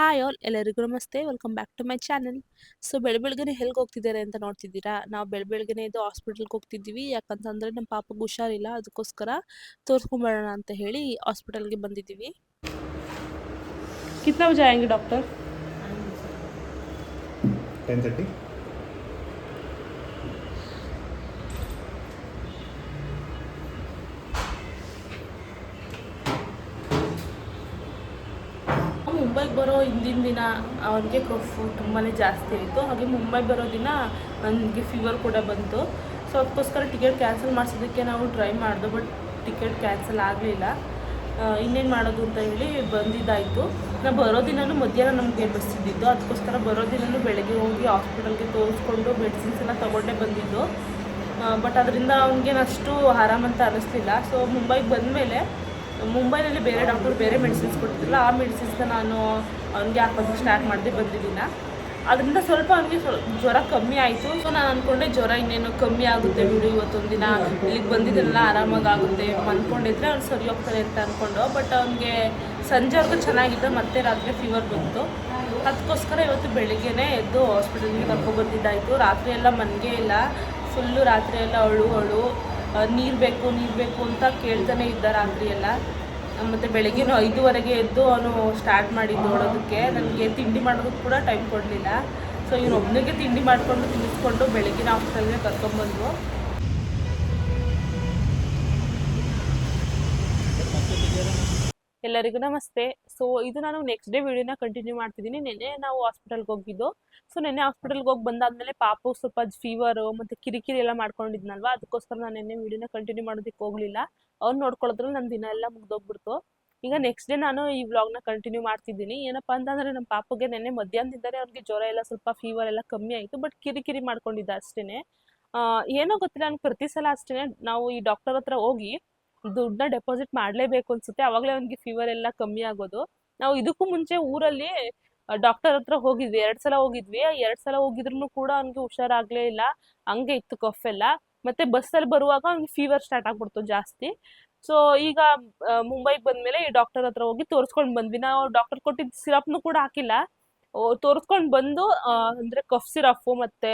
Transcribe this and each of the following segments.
Hi all ಎಲ್ಲರಿಗೂ ನಮಸ್ತೆ. Welcome back to my channel so ಬೆಳ ಬೆಳಗ್ಗೆ ಹೋಗ್ತಿದ್ದಾರೆ ಅಂತ ನೋಡ್ತಿದ್ದೀರಾ? ನಾವು ಬೆಳ ಬೆಳಗ್ಗೆ ಇದು ಹಾಸ್ಪಿಟಲ್ಗೆ ಹೋಗ್ತಿದ್ದೀವಿ. ಯಾಕಂತಂದ್ರೆ ನಮ್ಮ ಪಾಪಗೆ ಹುಷಾರಿಲ್ಲ. ಅದಕ್ಕೋಸ್ಕರ ತೋರಿಸ್ಕೊಂಬರೋಣ ಅಂತ ಹೇಳಿ ಹಾಸ್ಪಿಟಲ್ಗೆ ಬಂದಿದ್ದೀವಿ. ಕಿತ್ನ ಡಾಕ್ಟರ್ ಟೆನ್ ತರ್ಟಿ ಬರೋ ಹಿಂದಿನ ದಿನ ಅವನಿಗೆ ಕಫು ತುಂಬಾ ಜಾಸ್ತಿ ಆಯಿತು. ಹಾಗೆ ಮುಂಬೈ ಬರೋ ದಿನ ನನಗೆ ಫೀವರ್ ಕೂಡ ಬಂತು. ಸೊ ಅದಕ್ಕೋಸ್ಕರ ಟಿಕೆಟ್ ಕ್ಯಾನ್ಸಲ್ ಮಾಡಿಸೋದಕ್ಕೆ ನಾವು ಟ್ರೈ ಮಾಡಿದೆ ಬಟ್ ಟಿಕೆಟ್ ಕ್ಯಾನ್ಸಲ್ ಆಗಲಿಲ್ಲ. ಇನ್ನೇನು ಮಾಡೋದು ಅಂತ ಹೇಳಿ ಬಂದಿದ್ದಾಯಿತು. ನಾವು ಬರೋ ದಿನನೂ ಮಧ್ಯಾಹ್ನ ನಮಗೆ ಬಸ್ಸಿದ್ದಿದ್ದು ಅದಕ್ಕೋಸ್ಕರ ಬರೋ ದಿನನೂ ಬೆಳಗ್ಗೆ ಹೋಗಿ ಹಾಸ್ಪಿಟಲ್ಗೆ ತೋರಿಸ್ಕೊಂಡು ಮೆಡಿಸಿನ್ಸ್ ಎಲ್ಲ ತೊಗೊಂಡೇ ಬಂದಿದ್ದು. ಬಟ್ ಅದರಿಂದ ಅವ್ನಿಗೇನು ಅಷ್ಟು ಆರಾಮಂತ ಅನ್ನಿಸ್ಲಿಲ್ಲ ಸೊ ಮುಂಬೈಗೆ ಬಂದಮೇಲೆ ಮುಂಬೈನಲ್ಲಿ ಬೇರೆ ಡಾಕ್ಟರ್ ಬೇರೆ ಮೆಡಿಸಿನ್ಸ್ ಕೊಡ್ತಿಲ್ಲ ಆ ಮೆಡಿಸಿನ್ಸ್ನ ನಾನು ಅವನಿಗೆ ಹಾಕೋದು ಸ್ಟಾರ್ಟ್ ಮಾಡಿದೆ ಬಂದಿದ್ದೀನ. ಅದರಿಂದ ಸ್ವಲ್ಪ ಅವನಿಗೆ ಜ್ವರ ಕಮ್ಮಿ ಆಯಿತು. ಸೊ ನಾನು ಅಂದ್ಕೊಂಡೆ ಜ್ವರ ಇನ್ನೇನು ಕಮ್ಮಿ ಆಗುತ್ತೆ ಬಿಡು ಇವತ್ತೊಂದು ದಿನ ಇಲ್ಲಿಗೆ ಬಂದಿದ್ದೆಲ್ಲ ಆರಾಮಾಗಿ ಆಗುತ್ತೆ ಅಂದ್ಕೊಂಡಿದ್ರೆ ಅವ್ನು ಸರಿ ಹೋಗ್ತಾರೆ ಅಂತ ಅಂದ್ಕೊಂಡು ಬಟ್ ಅವನಿಗೆ ಸಂಜೆವರೆಗೂ ಚೆನ್ನಾಗಿತ್ತು, ಮತ್ತೆ ರಾತ್ರಿ ಫೀವರ್ ಬಂತು. ಅದಕ್ಕೋಸ್ಕರ ಇವತ್ತು ಬೆಳಿಗ್ಗೆನೇ ಎದ್ದು ಹಾಸ್ಪಿಟಲ್ಗೆ ಕರ್ಕೊಬಂದಿದ್ದಾಯಿತು. ರಾತ್ರಿ ಎಲ್ಲ ಮನೆಗೆ ಇಲ್ಲ. ಫುಲ್ಲು ರಾತ್ರಿ ಎಲ್ಲ ಅಳು ಅಳು ನೀರು ಬೇಕು ನೀರು ಬೇಕು ಅಂತ ಕೇಳ್ತಾನೆ ಇದ್ದ ರಾತ್ರಿ ಎಲ್ಲ ಮತ್ತು ಬೆಳಗ್ಗೆನೂ ಐದುವರೆಗೆ ಎದ್ದು ಅವನು ಸ್ಟಾರ್ಟ್ ಮಾಡಿದ್ದು ಓಡೋದಕ್ಕೆ. ನನಗೆ ತಿಂಡಿ ಮಾಡೋದಕ್ಕೆ ಕೂಡ ಟೈಮ್ ಕೊಡಲಿಲ್ಲ. ಸೊ ಇವನು ಒಬ್ಬನಿಗೆ ತಿಂಡಿ ಮಾಡಿಕೊಂಡು ತಿನ್ನಿಸ್ಕೊಂಡು ಬೆಳಗಿನ ಹಾಸ್ಟೆಲ್ಗೆ ಕರ್ಕೊಂಬಂದು ಎಲ್ಲರಿಗೂ ನಮಸ್ತೆ. ಸೊ ಇದು ನಾನು ನೆಕ್ಸ್ಟ್ ಡೇ ವಿಡಿಯೋನ ಕಂಟಿನ್ಯೂ ಮಾಡ್ತಿದ್ದೀನಿ ನೆನ್ನೆ ನಾವು ಹಾಸ್ಪಿಟಲ್ಗೆ ಹೋಗಿದ್ದು. ಸೊ ನಿನ್ನೆ ಹಾಸ್ಪಿಟಲ್ಗೆ ಹೋಗಿ ಬಂದಾದ್ಮೇಲೆ ಪಾಪು ಸ್ವಲ್ಪ ಫೀವರು ಮತ್ತು ಕಿರಿಕಿರಿ ಎಲ್ಲ ಮಾಡ್ಕೊಂಡಿದ್ನಲ್ವಾ? ಅದಕ್ಕೋಸ್ಕರ ನಾನು ನೆನ್ನೆ ವಿಡಿಯೋನ ಕಂಟಿನ್ಯೂ ಮಾಡೋದಕ್ಕೆ ಹೋಗಲಿಲ್ಲ. ಅವ್ರು ನೋಡ್ಕೊಳ್ಳೋದ್ರಲ್ಲಿ ನನ್ನ ದಿನ ಎಲ್ಲ ಮುಗ್ದೋಗ್ಬಿಡ್ತು. ಈಗ ನೆಕ್ಸ್ಟ್ ಡೇ ನಾನು ಈ ವ್ಲಾಗ್ನ ಕಂಟಿನ್ಯೂ ಮಾಡ್ತಿದ್ದೀನಿ ಏನಪ್ಪ ಅಂತಂದರೆ ನಮ್ಮ ಪಾಪಗೆ ನೆನ್ನೆ ಮಧ್ಯಾಹ್ನದಿಂದಲೇ ಅವ್ರಿಗೆ ಜ್ವರ ಎಲ್ಲ ಸ್ವಲ್ಪ ಫೀವರ್ ಎಲ್ಲ ಕಮ್ಮಿ ಆಯಿತು. ಬಟ್ ಕಿರಿಕಿರಿ ಮಾಡ್ಕೊಂಡಿದ್ದ ಅಷ್ಟೇ ಏನೋ ಗೊತ್ತಿಲ್ಲ ನನಗೆ ಪ್ರತಿ ಸಲ ಅಷ್ಟೇ ನಾವು ಈ ಡಾಕ್ಟರ್ ಹತ್ರ ಹೋಗಿ ದುಡ್ಡನ್ನ ಡೆಪಾಸಿಟ್ ಮಾಡಲೇಬೇಕು ಅನ್ಸುತ್ತೆ. ಅವಾಗಲೇ ಅವನಿಗೆ ಫೀವರ್ ಎಲ್ಲ ಕಮ್ಮಿ ಆಗೋದು. ನಾವು ಇದಕ್ಕೂ ಮುಂಚೆ ಊರಲ್ಲಿ ಡಾಕ್ಟರ್ ಹತ್ರ ಹೋಗಿದ್ವಿ. ಎರಡ್ ಸಲ ಹೋಗಿದ್ವಿ. ಎರಡ್ ಸಲ ಹೋಗಿದ್ರು ಕೂಡ ಅವ್ನಿಗೆ ಹುಷಾರಾಗ್ಲೇ ಇಲ್ಲ. ಹಂಗೆ ಇತ್ತು ಕಫ್ ಎಲ್ಲ. ಮತ್ತೆ ಬಸ್ಸಲ್ಲಿ ಬರುವಾಗ ಅವ್ನಿಗೆ ಫೀವರ್ ಸ್ಟಾರ್ಟ್ ಆಗ್ಬಿಡ್ತು ಜಾಸ್ತಿ. ಸೊ ಈಗ ಮುಂಬೈಗೆ ಬಂದ್ಮೇಲೆ ಈ ಡಾಕ್ಟರ್ ಹತ್ರ ಹೋಗಿ ತೋರಿಸ್ಕೊಂಡು ಬಂದ್ವಿ. ನಾವು ಡಾಕ್ಟರ್ ಕೊಟ್ಟಿದ್ದ ಸಿರಪ್ನು ಕೂಡ ಹಾಕಿಲ್ಲ. ತೋರಿಸ್ಕೊಂಡು ಬಂದು ಅಂದ್ರೆ ಕಫ್ ಸಿರಪ್ಪು ಮತ್ತೆ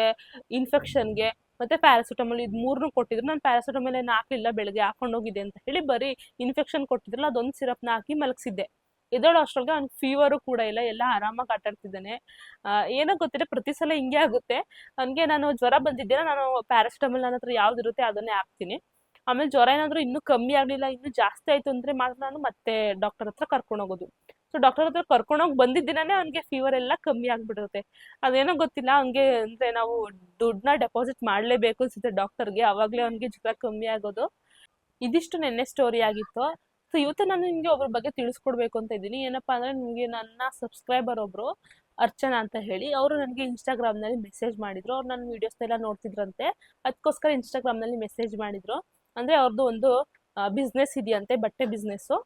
ಇನ್ಫೆಕ್ಷನ್ಗೆ ಮತ್ತೆ ಪ್ಯಾರಾಸಿಟಮಲ್ ಇದು ಮೂರ್ನು ಕೊಟ್ಟಿದ್ರು. ನಾನು ಪ್ಯಾರಾಸಿಟಮಲ್ ಏನು ಹಾಕಲಿಲ್ಲ, ಬೆಳಗ್ಗೆ ಹಾಕೊಂಡು ಹೋಗಿದೆ ಅಂತ ಹೇಳಿ ಬರೀ ಇನ್ಫೆಕ್ಷನ್ ಕೊಟ್ಟಿದ್ರಲ್ಲ, ಅದೊಂದು ಸಿರಪ್ನ ಹಾಕಿ ಮಲಗಿಸಿದ್ದೆ. ಎದೋಳು ಅಷ್ಟೊಳಗೆ ಅವ್ನಿಗೆ ಫೀವರು ಕೂಡ ಇಲ್ಲ, ಎಲ್ಲ ಆರಾಮಾಗಿ ಆಟಾಡ್ತಿದ್ದಾನೆ. ಏನೋ ಗೊತ್ತಿಲ್ಲ ಪ್ರತಿ ಸಲ ಹಿಂಗೆ ಆಗುತ್ತೆ. ನನಗೆ ನಾನು ಜ್ವರ ಬಂದಿದ್ದೇನೆ ನಾನು ಪ್ಯಾರಾಸಿಟಮಲ್ ನನ್ನ ಹತ್ರ ಯಾವ್ದಿರುತ್ತೆ ಅದನ್ನೇ ಹಾಕ್ತೀನಿ. ಆಮೇಲೆ ಜ್ವರ ಏನಾದರೂ ಇನ್ನೂ ಕಮ್ಮಿ ಆಗಲಿಲ್ಲ, ಇನ್ನೂ ಜಾಸ್ತಿ ಆಯಿತು ಅಂದರೆ ಮಾತ್ರ ನಾನು ಮತ್ತೆ ಡಾಕ್ಟರ್ ಹತ್ರ ಕರ್ಕೊಂಡು ಹೋಗೋದು. ಸೊ ಡಾಕ್ಟರ್ ಹತ್ರ ಕರ್ಕೊಂಡೋಗಿ ಬಂದಿದ್ದಿನೇ ಅವ್ನಿಗೆ ಫೀವರ್ ಎಲ್ಲ ಕಮ್ಮಿ ಆಗಿಬಿಡುತ್ತೆ. ಅದೇನೋ ಗೊತ್ತಿಲ್ಲ ಹಂಗೆ ಅಂದರೆ ನಾವು ದುಡ್ಡನ್ನ ಡೆಪಾಸಿಟ್ ಮಾಡಲೇಬೇಕು ಅನ್ಸುತ್ತೆ ಡಾಕ್ಟರ್ಗೆ ಆವಾಗಲೇ ಅವ್ನಿಗೆ ಜ್ವರ ಕಮ್ಮಿ ಆಗೋದು. ಇದಿಷ್ಟು ನೆನ್ನೆ ಸ್ಟೋರಿ ಆಗಿತ್ತು. ಸೊ ಇವತ್ತು ನಾನು ನಿಮಗೆ ಒಬ್ಬರ ಬಗ್ಗೆ ತಿಳಿಸ್ಕೊಡ್ಬೇಕು ಅಂತ ಇದ್ದೀನಿ. ಏನಪ್ಪಾ ಅಂದರೆ ನಿಮಗೆ ನನ್ನ ಸಬ್ಸ್ಕ್ರೈಬರ್ ಒಬ್ಬರು ಅರ್ಚನಾ ಅಂತ ಹೇಳಿ, ಅವರು ನನಗೆ ಇನ್ಸ್ಟಾಗ್ರಾಮ್ನಲ್ಲಿ ಮೆಸೇಜ್ ಮಾಡಿದ್ರು. ಅವ್ರು ನನ್ನ ವೀಡಿಯೋಸ್ನೆಲ್ಲ ನೋಡ್ತಿದ್ರಂತೆ. ಅದಕ್ಕೋಸ್ಕರ ಇನ್ಸ್ಟಾಗ್ರಾಮ್ನಲ್ಲಿ ಮೆಸೇಜ್ ಮಾಡಿದ್ರು. ಅಂದರೆ ಅವ್ರದ್ದು ಒಂದು ಬಿಸ್ನೆಸ್ ಇದೆಯಂತೆ, ಬಟ್ಟೆ ಬಿಸ್ನೆಸ್ಸು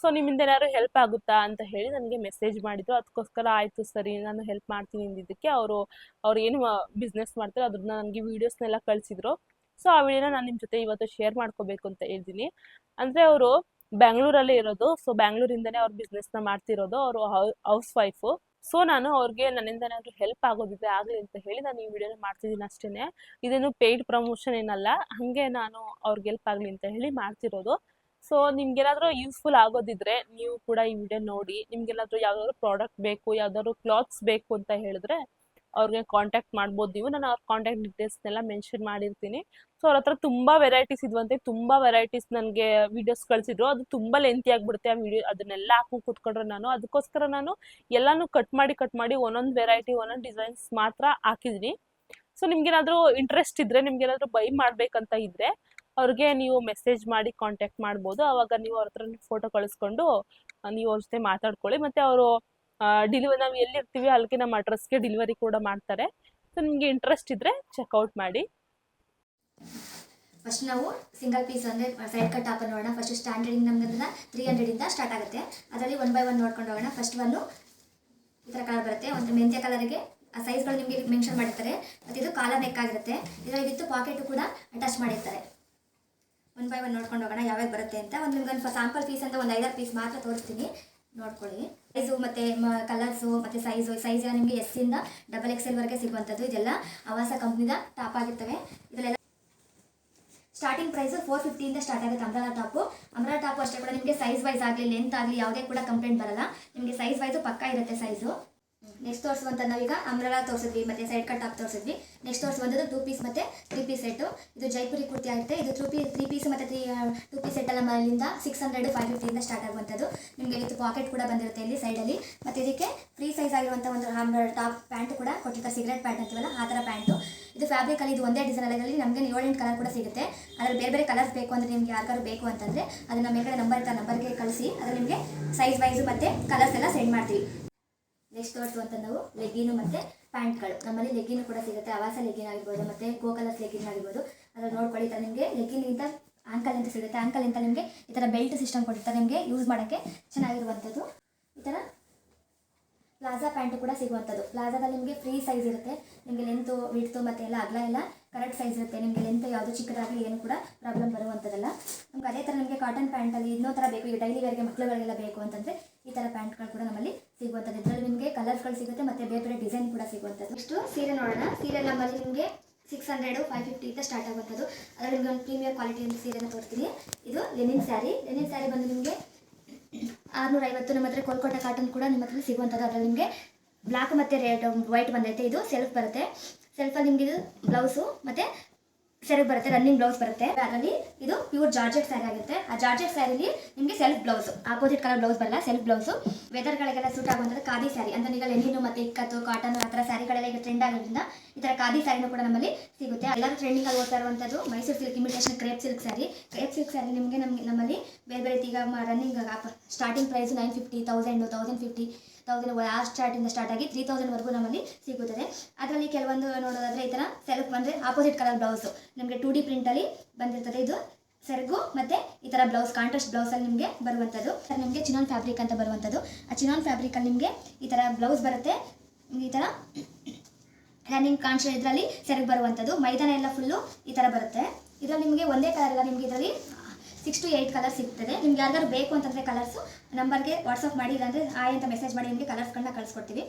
ಸೊ ನಿಮ್ಮಿಂದ ಏನಾದ್ರು ಹೆಲ್ಪ್ ಆಗುತ್ತಾ ಅಂತ ಹೇಳಿ ನನಗೆ ಮೆಸೇಜ್ ಮಾಡಿದ್ರು. ಅದಕ್ಕೋಸ್ಕರ ಆಯಿತು ಸರಿ, ನಾನು ಹೆಲ್ಪ್ ಮಾಡ್ತೀನಿ ಅಂದಿದ್ದಕ್ಕೆ ಅವರು, ಅವ್ರು ಏನು ಬಿಸ್ನೆಸ್ ಮಾಡ್ತಾರೆ ಅದ್ರನ್ನ ನನಗೆ ವೀಡಿಯೋಸ್ನೆಲ್ಲ ಕಳಿಸಿದ್ರು. ಸೊ ಆ ವಿಡಿಯೋನ ನಾನು ನಿಮ್ಮ ಜೊತೆ ಇವತ್ತು ಶೇರ್ ಮಾಡ್ಕೋಬೇಕು ಅಂತ ಹೇಳ್ತೀನಿ. ಅಂದರೆ ಅವರು ಬ್ಯಾಂಗ್ಳೂರಲ್ಲಿ ಇರೋದು. ಸೊ ಬ್ಯಾಂಗ್ಳೂರಿಂದನೇ ಅವ್ರ ನ ಮಾಡ್ತಿರೋದು. ಅವರು ಹೌಸ್ ವೈಫು ಸೊ ನಾನು ಅವ್ರಿಗೆ ನನ್ನಿಂದ ಏನಾದ್ರು ಹೆಲ್ಪ್ ಆಗೋದಿದ್ರೆ ಆಗಲಿ ಅಂತ ಹೇಳಿ ನಾನು ಈ ವಿಡಿಯೋನ ಮಾಡ್ತಿದ್ದೀನಿ ಅಷ್ಟೇನೆ. ಇದೇನು ಪೇಯ್ಡ್ ಪ್ರಮೋಷನ್ ಏನಲ್ಲ, ಹಾಗೆ ನಾನು ಅವ್ರಿಗೆ ಹೆಲ್ಪ್ ಆಗಲಿ ಅಂತ ಹೇಳಿ ಮಾಡ್ತಿರೋದು. ಸೊ ನಿಮ್ಗೇನಾದರೂ ಯೂಸ್ಫುಲ್ ಆಗೋದಿದ್ರೆ ನೀವು ಕೂಡ ಈ ವಿಡಿಯೋ ನೋಡಿ. ನಿಮ್ಗೇನಾದರೂ ಯಾವ್ದಾದ್ರು ಪ್ರಾಡಕ್ಟ್ ಬೇಕು, ಯಾವ್ದಾದ್ರು ಕ್ಲಾತ್ಸ್ ಬೇಕು ಅಂತ ಹೇಳಿದ್ರೆ ಅವ್ರಿಗೆ ಕಾಂಟ್ಯಾಕ್ಟ್ ಮಾಡ್ಬೋದು. ನೀವು ನಾನು ಅವ್ರ ಕಾಂಟ್ಯಾಕ್ಟ್ ಡೀಟೇಲ್ಸ್ನೆಲ್ಲ ಮೆನ್ಷನ್ ಮಾಡಿರ್ತೀನಿ. ಸೊ ಅವ್ರ ಹತ್ರ ತುಂಬ ವೆರೈಟೀಸ್ ಇದ್ವಂತೆ, ತುಂಬ ವೆರೈಟೀಸ್ ನನಗೆ ವೀಡಿಯೋಸ್ ಕಳಿಸಿದ್ರು. ಅದು ತುಂಬ ಲೆಂತಿ ಆಗಿಬಿಡುತ್ತೆ ಆ ವಿಡಿಯೋ ಅದನ್ನೆಲ್ಲ ಹಾಕಿ ಕೂತ್ಕೊಂಡ್ರೆ ನಾನು. ಅದಕ್ಕೋಸ್ಕರ ನಾನು ಎಲ್ಲಾನು ಕಟ್ ಮಾಡಿ ಕಟ್ ಮಾಡಿ ಒಂದೊಂದು ವೆರೈಟಿ ಒಂದೊಂದು ಡಿಸೈನ್ಸ್ ಮಾತ್ರ ಹಾಕಿದ್ದೀನಿ ಸೊ ನಿಮ್ಗೇನಾದರೂ ಇಂಟ್ರೆಸ್ಟ್ ಇದ್ದರೆ ನಿಮ್ಗೇನಾದರೂ ಬೈ ಮಾಡಬೇಕಂತ ಇದ್ದರೆ ಅವ್ರಿಗೆ ನೀವು ಮೆಸೇಜ್ ಮಾಡಿ ಕಾಂಟ್ಯಾಕ್ಟ್ ಮಾಡ್ಬೋದು. ಅವಾಗ ನೀವು ಅವ್ರ ಹತ್ರ ಫೋಟೋ ಕಳಿಸ್ಕೊಂಡು ನೀವು ಅವ್ರ ಜೊತೆ ಮಾತಾಡ್ಕೊಳ್ಳಿ. ಮತ್ತು ಅವರು ಡಿಲಿವರಿ ನಾವು ಎಲ್ಲಿರ್ತೀವಿ ಅಲ್ಲಿಗೆ ನಮ್ಮ ಅಡ್ರೆಸ್ಗೆ ಡಿಲಿವರಿ ಕೂಡ ಮಾಡ್ತಾರೆ. ಸೊ ನಿಮಗೆ ಇಂಟ್ರೆಸ್ಟ್ ಇದ್ದರೆ ಚೆಕ್ಔಟ್ ಮಾಡಿ. ಫಸ್ಟ್ ನಾವು ಸಿಂಗಲ್ ಪೀಸ್ ಅಂದರೆ ಸೈಡ್ ಕಟ್ ಹಾಕೊಂಡು ನೋಡೋಣ ಫಸ್ಟ್ ಸ್ಟ್ಯಾಂಡರ್ಡಿಂಗ್ ನಮ್ಗೆ ತ್ರೀ ಹಂಡ್ರೆಡಿಂದ ಸ್ಟಾರ್ಟ್ ಆಗುತ್ತೆ. ಅದರಲ್ಲಿ ಒನ್ ಬೈ ಒನ್ ನೋಡ್ಕೊಂಡು ಹೋಗೋಣ. ಫಸ್ಟ್ ಒಂದು ಈ ಥರ ಕಲರ್ ಬರುತ್ತೆ. ಒಂದು ಮೆಂತ್ಯ ಕಲರಿಗೆ ಆ ಸೈಜ್ಗಳು ನಿಮಗೆ ಮೆನ್ಷನ್ ಮಾಡಿರ್ತಾರೆ. ಮತ್ತು ಇದು ಕಾಲರ್ ನೆಕ್ ಆಗಿರುತ್ತೆ. ಇದರಲ್ಲಿ ವಿತ್ ಪಾಕೆಟು ಕೂಡ ಅಟ್ಯಾಚ್ ಮಾಡಿರ್ತಾರೆ. ಒನ್ ಬೈ ಒನ್ ನೋಡ್ಕೊಂಡು ಹೋಗೋಣ ಯಾವ್ಯಾವ ಬರುತ್ತೆ ಅಂತ. ಒಂದು ನಿಮ್ಗೆ ಒಂದು ಸ್ಯಾಂಪಲ್ ಪೀಸ್ ಅಂತ ಒಂದು ಐದಾರು ಪೀಸ್ ಮಾತ್ರ ತೋರಿಸ್ತೀನಿ. ನೋಡ್ಕೊಳ್ಳಿ. ಸೈಜು ಮತ್ತೆ ಕಲರ್ಸು ಮತ್ತೆ ಸೈಜು ಸೈಜ್ ನಿಮಗೆ ಇಂದ ಡಬಲ್ ಎಕ್ಸ್ ಎಲ್ ವರೆಗೆ ಸಿಗುವಂಥದ್ದು. ಇದೆಲ್ಲ ಆವಾಸ ಕಂಪ್ನಿದ ಟಾಪ್ ಆಗಿರ್ತವೆ. ಇದರಲ್ಲೆಲ್ಲ ಸ್ಟಾರ್ಟಿಂಗ್ ಪ್ರೈಸ್ ಫೋರ್ ಫಿಫ್ಟಿಯಿಂದ ಸ್ಟಾರ್ಟ್ ಆಗುತ್ತೆ ಅಂಬ್ರಲಾ ಟಾಪು ಅಂಬ್ರಲಾ ಟಾಪು ಅಷ್ಟೇ ಕೂಡ ನಿಮಗೆ ಸೈಜ್ ವೈಸ್ ಆಗಲಿ ಲೆಂತ್ ಆಗಲಿ ಯಾವುದೇ ಕೂಡ ಕಂಪ್ಲೇಂಟ್ ಬರಲ್ಲ. ನಿಮಗೆ ಸೈಜ್ ವೈಸು ಪಕ್ಕ ಇರುತ್ತೆ ಸೈಜು ನೆಕ್ಸ್ಟ್ ತೋರಿಸುವಂತ ನಾವೀಗ ಅಂಬ್ರಲಾ ತೋರಿಸಿದ್ವಿ, ಮತ್ತೆ ಸೈಡ್ ಕಟ್ ಟಾಪ್ ತೋರಿಸಿದ್ವಿ. ನೆಕ್ಸ್ಟ್ ತೋರಿಸುವಂಥದ್ದು ಟೂ ಪೀಸ್ ಮತ್ತೆ ತ್ರೀ ಪೀಸ್ ಸೆಟ್ ಇದು ಜೈಪುರಿ ಕುರ್ತಿ ಆಗುತ್ತೆ. ಇದು ತ್ರೂ ಪೀಸ್ ತ್ರೀ ಪೀಸ್ ಮತ್ತೆ ತ್ರೀ ಟೂ ಪೀಸ್ ಸೆಟ್ ಎಲ್ಲ ಮನೆಯಿಂದ ಸಿಕ್ಸ್ ಹಂಡ್ರೆಡ್ ಫೈವ್ ಫಿಫ್ಟಿಯಿಂದ ಸ್ಟಾರ್ಟ್ ಆಗುವಂಥದ್ದು. ನಿಮಗೆ ವಿತ್ ಪಾಕೆಟ್ ಕೂಡ ಬಂದಿರುತ್ತೆ ಇಲ್ಲಿ ಸೈಡಲ್ಲಿ ಮತ್ತೆ ಇದಕ್ಕೆ ಫ್ರೀ ಸೈಜ್ ಆಗಿರುವಂಥ ಒಂದು ಹಂಡ್ರೆಡ್ ಟಾಪ್ ಪ್ಯಾಂಟ್ ಕೂಡ ಕೊಟ್ಟಿರ್ತಾರೆ. ಸಿಗರೆಟ್ ಪ್ಯಾಂಟ್ ಅಂತೀವಲ್ಲ, ಆ ಥರ ಪ್ಯಾಂಟು ಇದು ಫ್ಯಾಬ್ರಿಕ್ ಅಲ್ಲಿ ಇದು ಒಂದೇ ಡಿಸೈನ್ ಅಲ್ಲಿ. ನಮಗೆ ಏಳೆಂಟು ಕಲರ್ ಕೂಡ ಸಿಗುತ್ತೆ. ಅದರ ಬೇರೆ ಬೇರೆ ಕಲರ್ಸ್ ಬೇಕು ಅಂದರೆ ನಿಮ್ಗೆ ಯಾರಿಗಾರು ಬೇಕು ಅಂತಂದ್ರೆ, ಅದನ್ನ ಮೇಲ್ಗಡೆ ನಂಬರ್ ನಂಬರ್ಗೆ ಕಳಿಸಿ. ಅದ್ರಲ್ಲಿ ನಿಮಗೆ ಸೈಜ್ ವೈಸ್ ಮತ್ತೆ ಕಲರ್ಸ್ ಎಲ್ಲ ಸೆಂಡ್ ಮಾಡ್ತೀವಿ. ನೆಕ್ಸ್ಟ್ ತೋರಿಸುವಂತ ನಾವು ಲೆಗ್ಗಿನು ಮತ್ತೆ ಪ್ಯಾಂಟ್ಗಳು ನಮ್ಮಲ್ಲಿ ಲೆಗ್ಗಿನು ಕೂಡ ಸಿಗುತ್ತೆ. ಆವಾಸ ಲೆಗ್ಗಿನ ಆಗಿರ್ಬೋದು, ಮತ್ತೆ ಕೋಕಲಸ್ ಲೆಗ್ಗಿನ ಆಗಿರ್ಬೋದು. ಅದ್ರಲ್ಲಿ ನೋಡ್ಕೊಳ್ಳಿ, ಈ ಥರ ನಿಮಗೆ ಲೆಗ್ಗಿನ್ಗಿಂತ ಆಂಕಲ್ ಅಂತ ಸಿಗುತ್ತೆ. ಆಂಕಲ್ ಅಂತ ನಿಮಗೆ ಈ ಥರ ಬೆಲ್ಟ್ ಸಿಸ್ಟಮ್ ಕೊಟ್ಟಿರ್ತಾರೆ. ನಿಮಗೆ ಯೂಸ್ ಮಾಡೋಕ್ಕೆ ಚೆನ್ನಾಗಿರುವಂಥದ್ದು. ಈ ಥರ ಪ್ಲಾಜಾ ಪ್ಯಾಂಟು ಕೂಡ ಸಿಗುವಂಥದ್ದು. ಪ್ಲಾಜಾದಲ್ಲಿ ನಿಮಗೆ ಫ್ರೀ ಸೈಜ್ ಇರುತ್ತೆ. ನಿಮಗೆ ಲೆಂತು ವಿಡ್ತು ಮತ್ತು ಎಲ್ಲ ಅಗಲ ಎಲ್ಲ ಕರೆಕ್ಟ್ ಸೈಜ್ ಇರುತ್ತೆ. ನಿಮಗೆ ಲೆಂತ್ ಯಾವುದು ಚಿಕ್ಕದಾಗಲಿ ಏನು ಕೂಡ ಪ್ರಾಬ್ಲಮ್ ಬರುವಂಥದ್ದಲ್ಲ. ನಮ್ಗೆ ಅದೇ ಥರ ನಿಮಗೆ ಕಾಟನ್ ಪ್ಯಾಂಟಲ್ಲಿ ಇನ್ನೊಂದು ಥರ ಬೇಕು. ಈಗ ಡೈಲಿ ವೇರ್ಗೆ ಮಕ್ಕಳುಗಳಿಗೆಲ್ಲ ಬೇಕು ಅಂತಂದರೆ ಈ ಥರ ಪ್ಯಾಂಟ್ಗಳು ಕೂಡ ನಮ್ಮಲ್ಲಿ ಸಿಗುವಂಥದ್ದು. ಇದರಲ್ಲಿ ನಿಮಗೆ ಕಲರ್ಸ್ಗಳು ಸಿಗುತ್ತೆ ಮತ್ತು ಬೇರೆ ಬೇರೆ ಡಿಸೈನ್ ಕೂಡ ಸಿಗುವಂಥದ್ದು. ನೆಕ್ಸ್ಟು ಸೀರೆ ನೋಡೋಣ. ಸೀರೆ ನಮ್ಮಲ್ಲಿ ನಿಮಗೆ ಸಿಕ್ಸ್ ಹಂಡ್ರೆಡು ಫೈವ್ ಫಿಫ್ಟಿಯಿಂದ ಸ್ಟಾರ್ಟ್ ಆಗುವಂಥದ್ದು. ಅದರಲ್ಲಿ ನಿಮಗೆ ಒಂದು ಪ್ರೀಮಿಯರ್ ಕ್ವಾಲಿಟಿ ಅಂತ ಸೀರೆನ ತೋರಿಸ್ತೀನಿ ಇದು ಲೆನಿನ್ ಸ್ಯಾರಿ ಲೆನಿನ್ ಸ್ಯಾರಿ ಬಂದು ನಿಮಗೆ ಆರುನೂರ ಐವತ್ತು ನಮ್ಮ ಹತ್ರ ಕೋಲ್ಕತ್ತಾ ಕಾಟನ್ ಕೂಡ ನಿಮ್ಮ ಹತ್ರ ಸಿಗುವಂಥದ್ದು. ಅದರಲ್ಲಿ ನಿಮಗೆ ಬ್ಲ್ಯಾಕ್ ಮತ್ತು ರೆಡ್ ವೈಟ್ ಬಂದೈತೆ. ಇದು ಸೆಲ್ಫ್ ಬರುತ್ತೆ. ಸೆಲ್ಫಲ್ಲಿ ನಿಮಗೆ ಇದು ಬ್ಲೌಸು ಮತ್ತು ಸೆಲ್ಫ್ ಬರುತ್ತೆ ರನ್ನಿಂಗ್ ಬ್ಲೌಸ್ ಬರುತ್ತೆ. ಅದರಲ್ಲಿ ಇದು ಪ್ಯೂರ್ ಜಾರ್ಜೆಟ್ ಸ್ಯಾರಿ ಆಗುತ್ತೆ ಆ ಜಾರ್ಜೆಟ್ ಸ್ಯಾರಿಲಿ ನಿಮಗೆ self blouse opposite colour blouse ಬರಲ್ಲ ಸೆಲ್ಫ್ ಬ್ಲೌಸ್ ವೆದರ್ಗಳಿಗೆಲ್ಲ ಸೂಟ್ ಆಗುವಂಥದ್ದು ಖಾದಿ ಸ್ಯಾರಿ ಅಂದರೆ ಈಗ ಲೆನಿನು ಮತ್ತು ಇಕ್ಕತ್ತು ಕಾಟನ್ ಆ ಥರ ಸ್ಯಾರಿಗಳೆಲ್ಲ ಈಗ ಟ್ರೆಂಡ್ ಆಗೋದ್ರಿಂದ ಈ ಥರ ಖಾದಿ ಸ್ಯಾರಿನೂ ಕೂಡ ನಮ್ಮಲ್ಲಿ ಸಿಗುತ್ತೆ. ಎಲ್ಲರೂ ಟ್ರೆಂಡಿಂಗ್ ಅಲ್ಲಿ ಓದ್ತಾ ಇರುವಂಥದ್ದು Mysore silk imitation crepe silk sari crepe silk sari ನಿಮಗೆ ನಮಗೆ ನಮ್ಮಲ್ಲಿ ಬೇರೆ ಬೇರೆ ಈಗ running starting price nine fifty thousand thousand fifty thousand ಆ ಸ್ಟಾರ್ಟಿಂದ ಸ್ಟಾರ್ಟ್ ಆಗಿ ತ್ರೀ ತೌಸಂಡ್ವರೆಗೂ ನಮ್ಮಲ್ಲಿ ಸಿಗುತ್ತದೆ ಅದರಲ್ಲಿ ಕೆಲವೊಂದು ನೋಡೋದಾದರೆ ಈ ಥರ ಸೆಲ್ಫ್ ಬಂದರೆ ಆಪೋಸಿಟ್ ಕಲರ್ ಬ್ಲೌಸು ನಿಮಗೆ ಟು ಡಿ ಪ್ರಿಂಟಲ್ಲಿ ಬಂದಿರ್ತದೆ ಇದು ಸೆರಗು ಮತ್ತೆ ಈ ಥರ ಬ್ಲೌಸ್ ಕಾಂಟ್ರಾಸ್ಟ್ ಬ್ಲೌಸಲ್ಲಿ ನಿಮಗೆ ಬರುವಂಥದ್ದು ನಿಮಗೆ ಚಿನಾನ್ ಫ್ಯಾಬ್ರಿಕ್ ಅಂತ ಬರುವಂಥದ್ದು ಆ ಚಿನಾನ್ ಫ್ಯಾಬ್ರಿಕಲ್ಲಿ ನಿಮಗೆ ಈ ಥರ ಬ್ಲೌಸ್ ಬರುತ್ತೆ ಈ ಥರ ರನ್ನಿಂಗ್ ಕಾಣಿಸೋ ಇದರಲ್ಲಿ ಸೆರಗು ಬರುವಂಥದ್ದು ಮೈದಾನ ಎಲ್ಲ ಫುಲ್ಲು ಈ ಥರ ಬರುತ್ತೆ ಇದರಲ್ಲಿ ನಿಮಗೆ ಒಂದೇ ಕಲರ್ ಇಲ್ಲ ನಿಮಗೆ ಇದರಲ್ಲಿ ಸಿಕ್ಸ್ ಟು ಏಯ್ಟ್ ಕಲರ್ ಸಿಗ್ತದೆ. ನಿಮ್ಗೆ ಯಾರಿಗಾರು ಬೇಕು ಅಂತಂದರೆ ಕಲರ್ಸು ನಂಬರ್ಗೆ ವಾಟ್ಸಪ್ ಮಾಡಿ, ಇಲ್ಲಾಂದರೆ ಆಯ್ ಅಂತ ಮೆಸೇಜ್ ಮಾಡಿ ನಿಮಗೆ ಕಲರ್ಸ್ಗಳನ್ನ ಕಳಿಸ್ಕೊಡ್ತೀವಿ.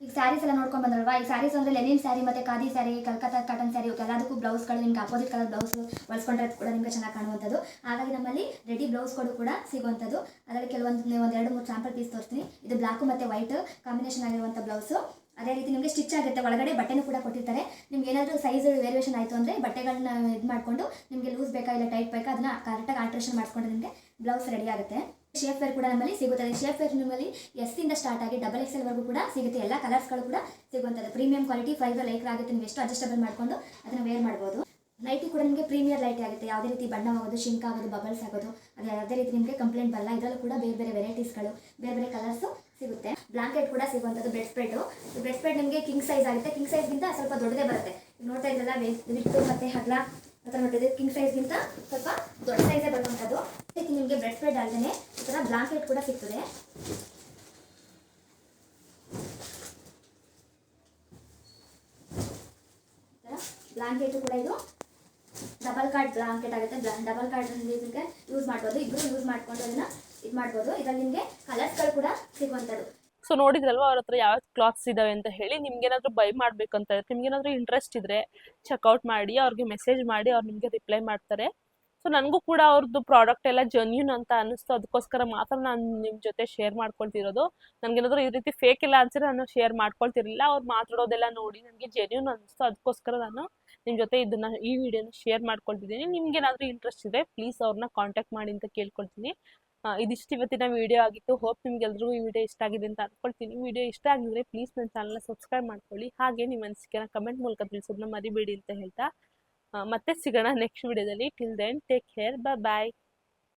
ಈಗ ಸ್ಯಾರೀಸ್ ಎಲ್ಲ ನೋಡ್ಕೊಂಡು ಬಂದ್ರಲ್ವಾ? ಈ ಸ್ಯಾರೀಸ್ ಅಂದರೆ ಲೆನಿನ್ ಸ್ಯಾರಿ ಮತ್ತು ಖಾದಿ ಸ್ಯಾರಿ ಕಲ್ಕತ್ತಾ ಕಾಟನ್ ಸ್ಯಾರಿ ಎಲ್ಲದಕ್ಕೂ ಬ್ಲೌಸ್ಗಳು ನಿಮ್ಗೆ ಅಪೋಸಿಟ್ ಕಲರ್ ಬ್ಲೌಸ್ ಬಳಸ್ಕೊಂಡ್ರೆ ಕೂಡ ನಿಮಗೆ ಚೆನ್ನಾಗಿ ಕಾಣುವಂಥದ್ದು. ಹಾಗಾಗಿ ನಮ್ಮಲ್ಲಿ ರೆಡಿ ಬ್ಲೌಸ್ಗಳು ಕೂಡ ಸಿಗುವಂಥದ್ದು. ಅದರಲ್ಲಿ ಕೆಲವೊಂದು, ಒಂದು ಎರಡು ಮೂರು ಸ್ಯಾಂಪಲ್ ಪೀಸ್ ತೋರಿಸ್ತೀನಿ. ಇದು ಬ್ಲಾಕು ಮತ್ತು ವೈಟ್ ಕಾಂಬಿನೇಷನ್ ಆಗಿರುವಂಥ ಬ್ಲೌಸು ಅದೇ ರೀತಿ ನಿಮಗೆ ಸ್ಟಿಚ್ ಆಗುತ್ತೆ. ಒಳಗಡೆ ಬಟ್ಟೆನೂ ಕೂಡ ಕೊಟ್ಟಿರ್ತಾರೆ. ನಿಮ್ಗೆ ಏನಾದರೂ ಸೈಜ್ ವೇರಿಯೇಷನ್ ಆಯಿತು ಅಂದರೆ ಬಟ್ಟೆಗಳನ್ನ ಇದು ಮಾಡಿಕೊಂಡು ನಿಮಗೆ ಲೂಸ್ ಬೇಕಾ ಇಲ್ಲ ಟೈಟ್ ಬೇಕಾ ಅದನ್ನ ಕರೆಕ್ಟಾಗಿ ಆಲ್ಟ್ರೇಷನ್ ಮಾಡಿಸ್ಕೊಂಡ್ರೆ ನಿಮಗೆ ಬ್ಲೌಸ್ ರೆಡಿ ಆಗುತ್ತೆ. ಶೇಪ್ ವೇರ್ ಕೂಡ ನಮ್ಮಲ್ಲಿ ಸಿಗುತ್ತದೆ ಶೇಪ್ ವೇರ್ ನಿಮ್ಮಲ್ಲಿ ಎಸ್ ಇಂದ ಸ್ಟಾರ್ಟ್ ಆಗಿ ಡಬಲ್ ಎಕ್ಸ್ ಎಲ್ವರೆಗೂ ಕೂಡ ಸಿಗುತ್ತೆ. ಎಲ್ಲ ಕಲರ್ಸ್ಗಳು ಕೂಡ ಸಿಗುವಂಥದ್ದು ಪ್ರೀಮಿಯಂ ಕ್ವಾಲಿಟಿ ಫೈಬರ್ ಲೈಕ್ ಆಗುತ್ತೆ. ನೀವು ಎಷ್ಟು ಅಡ್ಜಸ್ಟಬಲ್ ಮಾಡಿಕೊಂಡು ಅದನ್ನು ವೇರ್ ಮಾಡ್ಬೋದು. ಲೈಟಿ ಕೂಡ ನಿಮಗೆ ಪ್ರೀಮಿಯರ್ ಲೈಟ್ ಆಗುತ್ತೆ. ಯಾವುದೇ ರೀತಿ ಬಣ್ಣ ಆಗೋದು ಶಿಂಕ್ ಆಗೋದು ಬಬಲ್ಸ್ ಆಗೋದು, ಅದೇ ಯಾವುದೇ ರೀತಿ ನಿಮಗೆ ಕಂಪ್ಲೇಂಟ್ ಬರಲ್ಲ. ಇದರಲ್ಲೂ ಕೂಡ ಬೇರೆ ಬೇರೆ ವೆರೈಟೀಸ್ಗಳು ಬೇರೆ ಬೇರೆ ಕಲರ್ಸು ಸಿಗುತ್ತೆ. ಬ್ಲಾಂಕೆಟ್ ಕೂಡ ಸಿಗುವಂಥದ್ದು ಬೆಡ್ ಸ್ಪ್ರೆಡ್ ಬೆಡ್ ಸ್ಪ್ರೆಡ್ ನಿಮಗೆ ಕಿಂಗ್ ಸೈಜ್ ಆಗುತ್ತೆ. ಕಿಂಗ್ ಸೈಜ್ಗಿಂತ ಸ್ವಲ್ಪ ದೊಡ್ಡದೇ ಬರುತ್ತೆ. ನೋಡ್ತಾ ಇದ್ರಲ್ಲ ವಿಟ್ಟು ಮತ್ತೆ ಹಗ್ಲ, ಆ ಥರ ನೋಡ್ತಿದ್ದೆ ಕಿಂಗ್ ಸೈಜ್ಗಿಂತ ಸ್ವಲ್ಪ ದೊಡ್ಡ ಸೈಜೇ ಬರುವಂಥದ್ದು. ಇದಕ್ಕೆ ನಿಮಗೆ ಬೆಡ್ ಸ್ಪ್ರೆಡ್ ಅಲ್ಲದೆ ಈ ಥರ ಬ್ಲಾಂಕೆಟ್ ಕೂಡ ಸಿಗ್ತದೆ. ಬ್ಲಾಂಕೆಟ್ ಕೂಡ ಇದು ಡಬಲ್ ಕಾರ್ಡ್ ಬ್ಲಾಂಕೆಟ್ ಆಗುತ್ತೆ. ಡಬಲ್ ಕಾರ್ಡ್ ನಿಮಗೆ ಯೂಸ್ ಮಾಡ್ಬೋದು. ಇಬ್ಬರು ಯೂಸ್ ಮಾಡ್ಕೊಂಡು ಅದನ್ನ ಇದು ಮಾಡ್ಬೋದು. ಇದರಲ್ಲಿ ನಿಮಗೆ ಕಲರ್ಸ್ಗಳು ಕೂಡ ಸಿಗುವಂತದ್ದು ಸೊ ನೋಡಿದ್ರಲ್ವಾ ಅವ್ರ ಹತ್ರ ಯಾವ ಕ್ಲಾತ್ಸ್ ಇದಾವೆ ಅಂತ ಹೇಳಿ? ನಿಮ್ಗೆ ಏನಾದ್ರು ಬೈ ಮಾಡ್ಬೇಕಂತ ಇದ್ರೆ ನಿಮ್ಗೆ ಏನಾದ್ರು ಇಂಟ್ರೆಸ್ಟ್ ಇದ್ರೆ ಚೆಕ್ಔಟ್ ಮಾಡಿ, ಅವ್ರಿಗೆ ಮೆಸೇಜ್ ಮಾಡಿ, ಅವ್ರು ನಿಮಗೆ ರಿಪ್ಲೈ ಮಾಡ್ತಾರೆ. ಸೊ ನನಗೂ ಕೂಡ ಅವ್ರದ್ದು ಪ್ರಾಡಕ್ಟ್ ಎಲ್ಲ ಜೆನ್ಯೂನ್ ಅಂತ ಅನಿಸ್ತು ಅದಕ್ಕೋಸ್ಕರ ಮಾತ್ರ ನಾನು ನಿಮ್ಮ ಜೊತೆ ಶೇರ್ ಮಾಡ್ಕೊಳ್ತಿರೋದು. ನನಗೇನಾದ್ರು ಈ ರೀತಿ ಫೇಕ್ ಇಲ್ಲ ಅನ್ಸಿದ್ರೆ ನಾನು ಶೇರ್ ಮಾಡ್ಕೊಳ್ತಿರ್ಲಿಲ್ಲ. ಅವ್ರು ಮಾತಾಡೋದೆಲ್ಲ ನೋಡಿ ನನಗೆ ಜೆನ್ಯೂನ್ ಅನಿಸ್ತು ಅದಕ್ಕೋಸ್ಕರ ನಾನು ನಿಮ್ಮ ಜೊತೆ ಇದನ್ನ, ಈ ವಿಡಿಯೋನ ಶೇರ್ ಮಾಡ್ಕೊಳ್ತಿದ್ದೀನಿ. ನಿಮ್ಗೆ ಏನಾದ್ರು ಇಂಟ್ರೆಸ್ಟ್ ಇದೆ ಪ್ಲೀಸ್ ಅವ್ರನ್ನ ಕಾಂಟ್ಯಾಕ್ಟ್ ಮಾಡಿ ಅಂತ ಕೇಳ್ಕೊಳ್ತೀನಿ. ಇದಿಷ್ಟು ಇವತ್ತಿನ ವಿಡಿಯೋ ಆಗಿತ್ತು. ಹೋಪ್ ನಿಮ್ಗೆಲ್ರಿಗೂ ಈ ವಿಡಿಯೋ ಇಷ್ಟ ಆಗಿದೆ ಅಂತ ಅನ್ಕೊಳ್ತೀನಿ. ವಿಡಿಯೋ ಇಷ್ಟ ಆಗಿದ್ರೆ ಪ್ಲೀಸ್ ನನ್ನ ಚಾನಲ್ನ ಸಬ್ಸ್ಕ್ರೈಬ್ ಮಾಡ್ಕೊಳ್ಳಿ. ಹಾಗೆ ನಿಮ್ಮ ಅನಿಸಿಕೆನ ಕಮೆಂಟ್ ಮೂಲಕ ತಿಳಿಸೋದನ್ನ ಮರಿಬೇಡಿ ಅಂತ ಹೇಳ್ತಾ ಮತ್ತೆ ಸಿಗೋಣ ನೆಕ್ಸ್ಟ್ ವಿಡಿಯೋದಲ್ಲಿ till then take care bye